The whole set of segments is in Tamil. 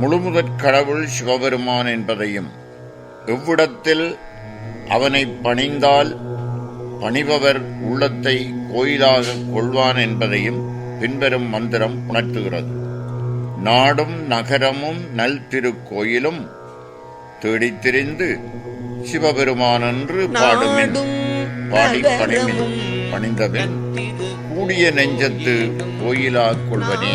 முழுமுதற் கடவுள் சிவபெருமான் என்பதையும் எவ்விடத்தில் அவனை பணிந்தால் பணிபவர் உள்ளத்தை கோயிலாக கொள்வான் என்பதையும் பின்வரும் மந்திரம் உணர்த்துகிறது. நாடும் நகரமும் நல் திருக்கோயிலும் தேடித் திரிந்து சிவபெருமானென்று பாடுமின் பாடி பணிமின் பணிந்தபின் கூடிய நெஞ்சத்து கோயிலா கொள்வனே.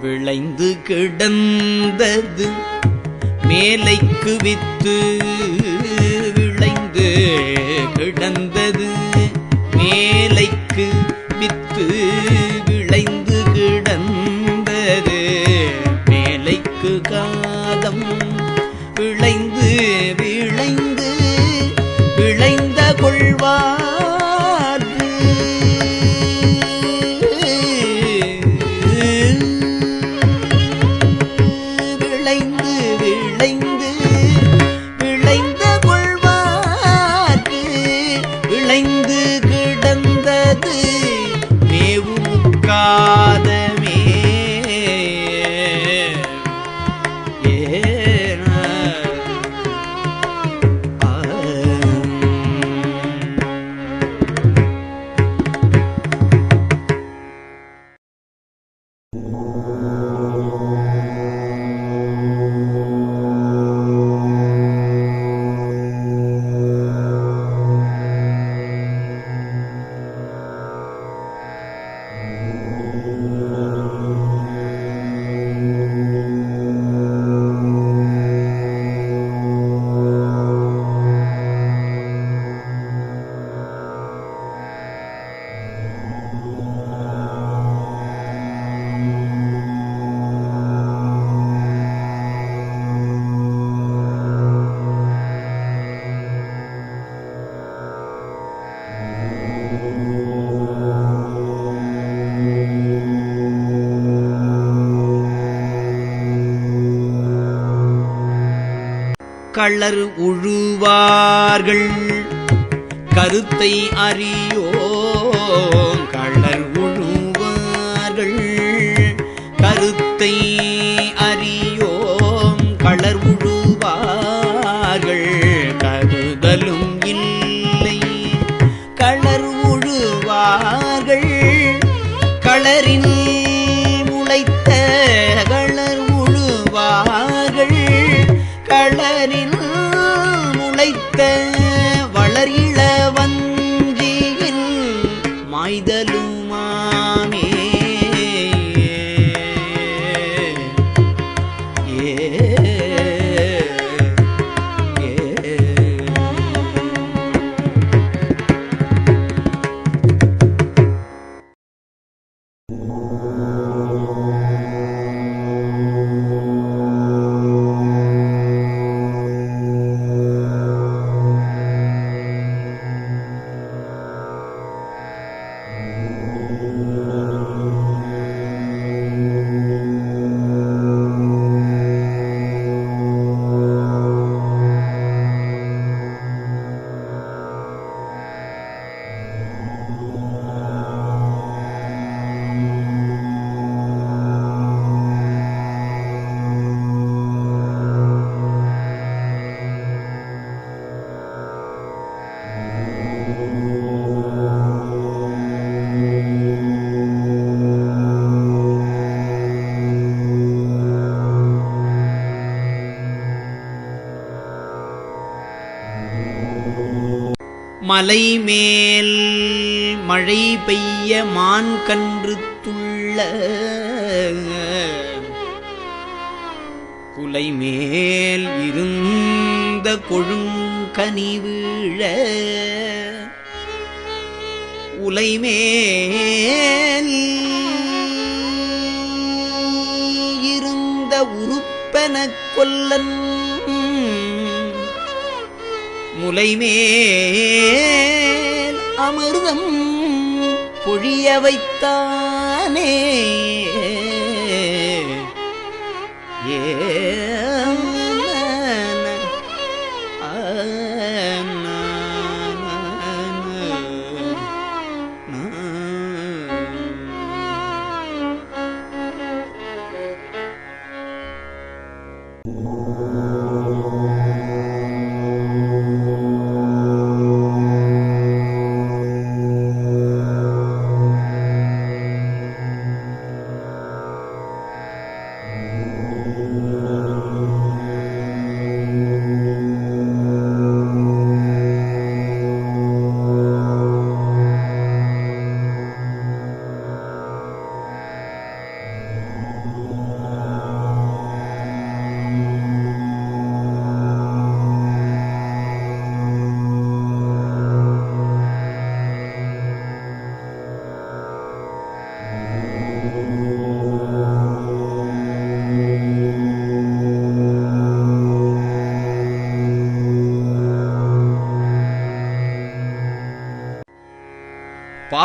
விளைந்து கிடந்தது. மேலைக்கு வித்து விளைந்து கிடந்தது. மேலைக்கு வித்து கள்ளர் உழுவார்கள். கருத்தை அறியோம் கள்ளர் உழுவார்கள். கருத்தை அறியோம் கள்ளர் உழுவார்கள். கருதலும் இல்லை. கள்ளர் உழுவார் மலை மேல் மழை பெய்ய மான் கன்று துள்ள குலை மேல் இருந்த கொழுங்கனிவிழ உலை மேல் இருந்த உருப்பெனக் கொல்லன் முலைமேல் அமிர்தம் பொழிய வைத்தானே ஏ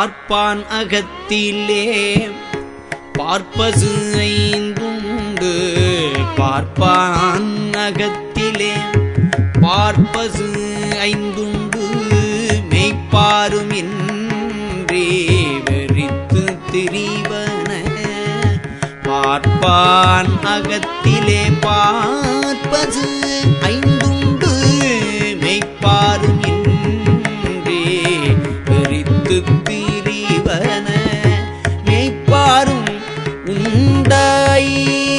பார்ப்பான் அகத்திலே. பார்ப்பசு ஐந்துண்டு பார்ப்பான் அகத்திலே. பார்ப்பசு ஐந்துண்டு மெய்ப்பாரும் இன்றே வெறித்து திரிவன. பார்ப்பான் அகத்திலே பார்ப்பது ತಾಯಿ